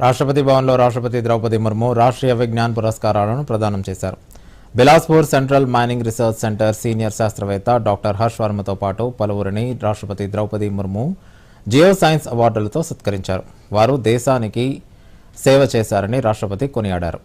రాష్ట్రపతి భవన్లో రాష్ట్రపతి ద్రౌపది ముర్ము రాష్ట్రీయ విజ్ఞాన్ పురస్కారాలను ప్రదానం చేశారు. Bilaspur central mining research centre senior శాస్త్రవేత్త డాక్టర్ హర్ష్ వర్మతో పాటు పలువురిని రాష్ట్రపతి ద్రౌపది ముర్ము జియో సైన్స్ అవార్డులతో సత్కరించారు. వారు దేశానికి సేవ చేశారని రాష్ట్రపతి కొనియాడారు.